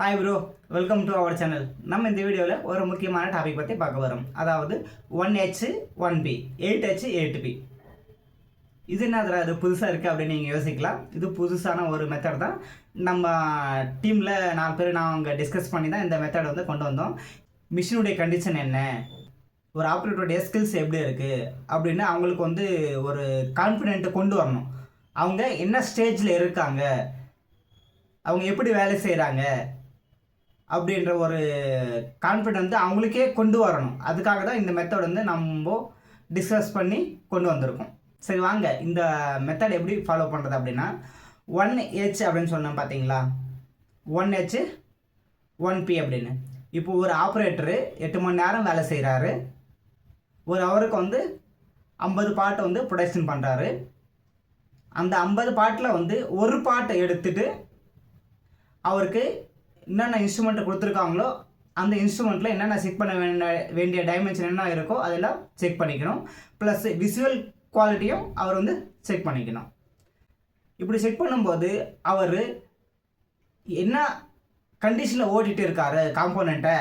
Hi bro welcome to our channel நம்ம இந்த வீடியோவில் ஒரு முக்கியமான டாபிக் பற்றி பார்க்க வரோம் அதாவது one H one B eight H eight B இது என்னதுல அது புதுசாக இருக்குது அப்படின்னு நீங்கள் யோசிக்கலாம். இது புதுசான ஒரு மெத்தட் தான். நம்ம டீமில் நாலு பேர் நான் அவங்க டிஸ்கஸ் பண்ணி தான் இந்த மெத்தட் வந்து கொண்டு வந்தோம். மிஷினுடைய கண்டிஷன் என்ன? ஒரு ஆப்ரேட்டருடைய ஸ்கில்ஸ் எப்படி இருக்குது அப்படின்னு அவங்களுக்கு வந்து ஒரு கான்ஃபிடென்ட்டை கொண்டு வரணும். அவங்க என்ன ஸ்டேஜில் இருக்காங்க? அவங்க எப்படி வேலை செய்கிறாங்க அப்படின்ற ஒரு கான்ஃபிடென்ட் அவங்களுக்கே கொண்டு வரணும். அதுக்காக தான் இந்த மெத்தட் வந்து நம்ம டிஸ்கஸ் பண்ணி கொண்டு வந்திருக்கோம். சரி வாங்க. இந்த மெத்தட் எப்படி ஃபாலோ பண்ணுறது அப்படின்னா ஒன் ஹெச் அப்படின்னு சொன்னோம் பார்த்தீங்களா ஒன் ஹெச் ஒன் பி அப்படின்னு. இப்போ ஒரு ஆப்ரேட்டரு எட்டு மணி நேரம் வேலை செய்கிறாரு ஒரு அவருக்கு வந்து ஐம்பது பாட்டை வந்து ப்ரொடக்ஷன் பண்ணுறாரு அந்த ஐம்பது பாட்டில் வந்து ஒரு பாட்டை எடுத்துட்டு அவருக்கு என்னென்ன இன்ஸ்ட்ருமெண்ட்டை கொடுத்துருக்காங்களோ அந்த இன்ஸ்ட்ருமெண்ட்டில் என்னென்ன செக் பண்ண வேண்டிய வேண்டிய டைமென்ஷன் என்ன இருக்கோ அதெல்லாம் செக் பண்ணிக்கணும். ப்ளஸ் விசுவல் குவாலிட்டியும் அவர் வந்து செக் பண்ணிக்கணும். இப்படி செக் பண்ணும்போது அவர் என்ன கண்டிஷனில் ஓட்டிகிட்டு இருக்காரு காம்போனண்ட்டை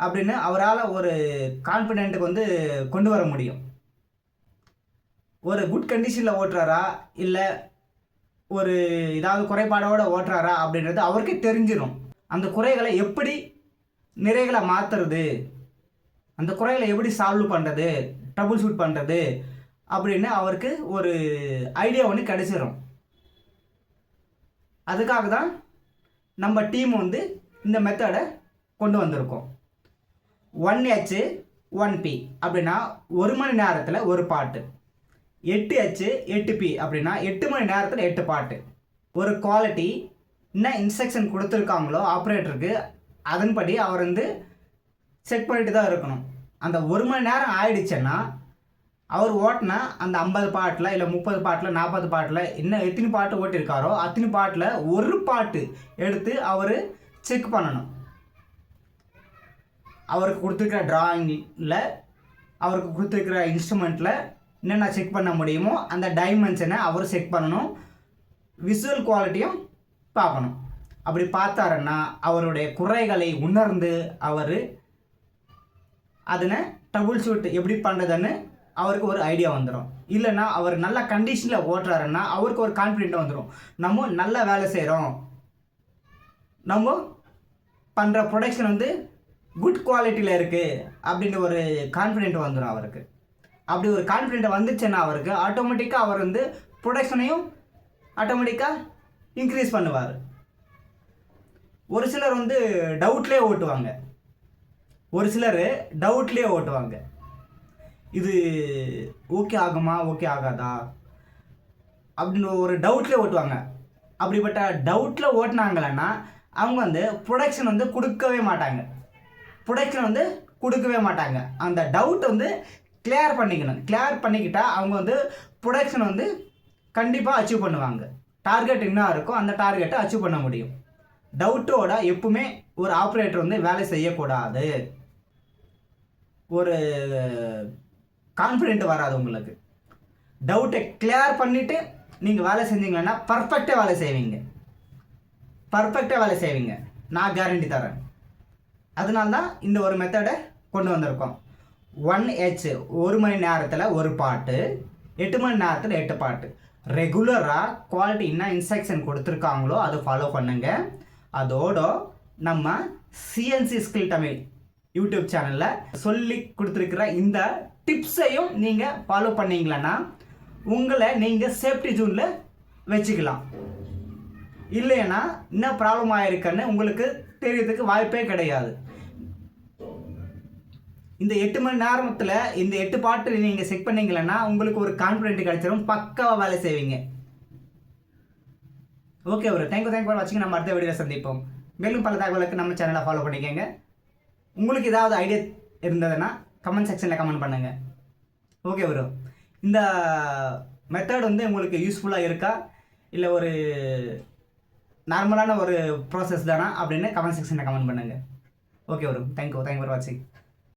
அப்படின்னு அவரால் ஒரு கான்ஃபிடென்ட்டுக்கு வந்து கொண்டு வர முடியும். ஒரு குட் கண்டிஷனில் ஓட்டுறாரா? இல்லை ஒரு ஏதாவது குறைபாடோடு ஓட்டுறாரா? அப்படின்றது அவருக்கே தெரிஞ்சிடும் அந்த குறைகளை எப்படி நிறைகளை மாற்றுறது அந்த குறைகளை எப்படி சால்வ் பண்ணுறது ட்ரபுள் ஷூட் பண்ணுறது அப்படின்னு அவருக்கு ஒரு ஐடியா ஒன்று கிடைச்சிரும். அதுக்காக தான் நம்ம டீம் வந்து இந்த மெத்தடை கொண்டு வந்திருக்கோம். ஒன் ஹெச் ஒன் பி அப்படின்னா ஒரு மணி நேரத்தில் ஒரு பாட்டு. எட்டு ஹெச் எட்டு பி அப்படின்னா எட்டு மணி நேரத்தில் எட்டு பாட்டு. ஒரு குவாலிட்டி என்ன இன்ஸ்ட்ரக்ஷன் கொடுத்துருக்காங்களோ ஆப்ரேட்டருக்கு அதன்படி அவர் வந்து செக் பண்ணிட்டு தான் இருக்கணும். அந்த ஒரு மணி நேரம் ஆயிடுச்சுன்னா அவர் ஓட்டினா அந்த ஐம்பது பாட்டில் இல்லை முப்பது பாட்டில் நாற்பது பாட்டில் என்ன எத்தனை பாட்டு ஓட்டியிருக்காரோ அத்தனை பாட்டில் ஒரு பாட்டு எடுத்து அவர் செக் பண்ணணும். அவருக்கு கொடுத்துருக்கிற ட்ராயிங்கில் அவருக்கு கொடுத்துருக்கிற இன்ஸ்ட்ருமெண்ட்டில் என்னென்ன செக் பண்ண முடியுமோ அந்த டைமென்ஷனை அவர் செக் பண்ணணும். விசுவல் குவாலிட்டியும் பார்க்கணும். அப்படி பார்த்தாருன்னா அவருடைய குறைகளை உணர்ந்து அவர் அதனை ட்ரபுள் ஷூட் எப்படி பண்ணுறதுன்னு அவருக்கு ஒரு ஐடியா வந்துடும் இல்லைன்னா அவர் நல்ல கண்டிஷனில் ஓட்டுறாருன்னா அவருக்கு ஒரு கான்ஃபிடென்ட் வந்துடும் நம்ம நல்ல வேலை செய்கிறோம் நம்ம பண்ணுற ப்ரொடக்ஷன் வந்து குட் குவாலிட்டியில் இருக்குது அப்படின்ற ஒரு கான்ஃபிடென்ட் வந்துடும் அவருக்கு. அப்படி ஒரு கான்ஃபிடென்ட் வந்துச்சுன்னா அவருக்கு ஆட்டோமேட்டிக்காக அவர் வந்து ப்ரொடக்ஷனையும் ஆட்டோமேட்டிக்காக இன்க்ரீஸ் பண்ணுவார். ஒரு சிலர் வந்து டவுட்லேயே ஓட்டுவாங்க. ஒரு சிலர் டவுட்லேயே ஓட்டுவாங்க. இது ஓகே ஆகுமா? ஓகே ஆகாதா? அப்படின்னு ஒரு டவுட்லேயே ஓட்டுவாங்க. அப்படிப்பட்ட டவுட்டில் ஓட்டினாங்களன்னா அவங்க வந்து ப்ரொடக்ஷன் வந்து கொடுக்கவே மாட்டாங்க. ப்ரொடக்ஷன் வந்து கொடுக்கவே மாட்டாங்க. அந்த டவுட் வந்து கிளியர் பண்ணிக்கணும். கிளியர் பண்ணிக்கிட்டால் அவங்க வந்து ப்ரொடக்ஷன் வந்து கண்டிப்பாக அச்சீவ் பண்ணுவாங்க. டார்கெட் என்ன இருக்கோ அந்த டார்கெட்டை அச்சீவ் பண்ண முடியும். டவுட்டோட எப்பவுமே ஒரு ஆப்ரேட்டர் வந்து வேலை செய்யக்கூடாது. ஒரு கான்ஃபிடென்ட் வராது உங்களுக்கு. டவுட்டை கிளியர் பண்ணிவிட்டு நீங்கள் வேலை செஞ்சீங்கன்னா பர்ஃபெக்டாக வேலை செய்வீங்க. பர்ஃபெக்டாக வேலை செய்வீங்க. நான் கேரண்டி தரேன் அதனால தான் இந்த ஒரு மெத்தடை கொண்டு வந்திருக்கோம். ஒன் ஹெச் ஒரு மணி நேரத்தில் ஒரு பாட்டு எட்டு மணி நேரத்தில் எட்டு பாட்டு. ரெகுலராக குவாலிட்டி என்ன இன்ஸ்ட்ரக்ஷன் கொடுத்துருக்காங்களோ அதை ஃபாலோ பண்ணுங்க. அதோட நம்ம சிஎன்சி ஸ்கில் தமிழ் யூடியூப் சேனலில் சொல்லி கொடுத்துருக்கிற இந்த டிப்ஸையும் நீங்கள் ஃபாலோ பண்ணீங்களன்னா உங்களை நீங்கள் சேஃப்டி ஜூனில் வச்சுக்கலாம். இல்லைன்னா என்ன ப்ராப்ளம் ஆகிருக்குன்னு உங்களுக்கு தெரியறதுக்கு வாய்ப்பே கிடையாது. இந்த எட்டு மணி நேரத்தில் இந்த எட்டு பாட்டு நீங்கள் செக் பண்ணீங்களன்னா உங்களுக்கு ஒரு கான்ஃபிடென்ட் கிடைச்சிடும் பக்காவாக வேலை செய்வீங்க. ஓகே ஒரு தேங்க்யூ தேங்க்யூ ஃபார் வாட்சிங் நம்ம அடுத்த வீடியோவில் சந்திப்போம். மேலும் பல தகவலுக்கு நம்ம சேனலை ஃபாலோ பண்ணிக்கோங்க. உங்களுக்கு ஏதாவது ஐடியா இருந்ததுன்னா கமெண்ட் செக்ஷனில் கமெண்ட் பண்ணுங்கள் ஓகே ப்ரோ இந்த மெத்தட் வந்து உங்களுக்கு யூஸ்ஃபுல்லாக இருக்கா? இல்லை ஒரு நார்மலான ஒரு ப்ராசஸ் தானா? அப்படின்னு கமெண்ட் செக்ஷனில் கமெண்ட் பண்ணுங்கள் okay bro thank you thank you for வாட்சிங்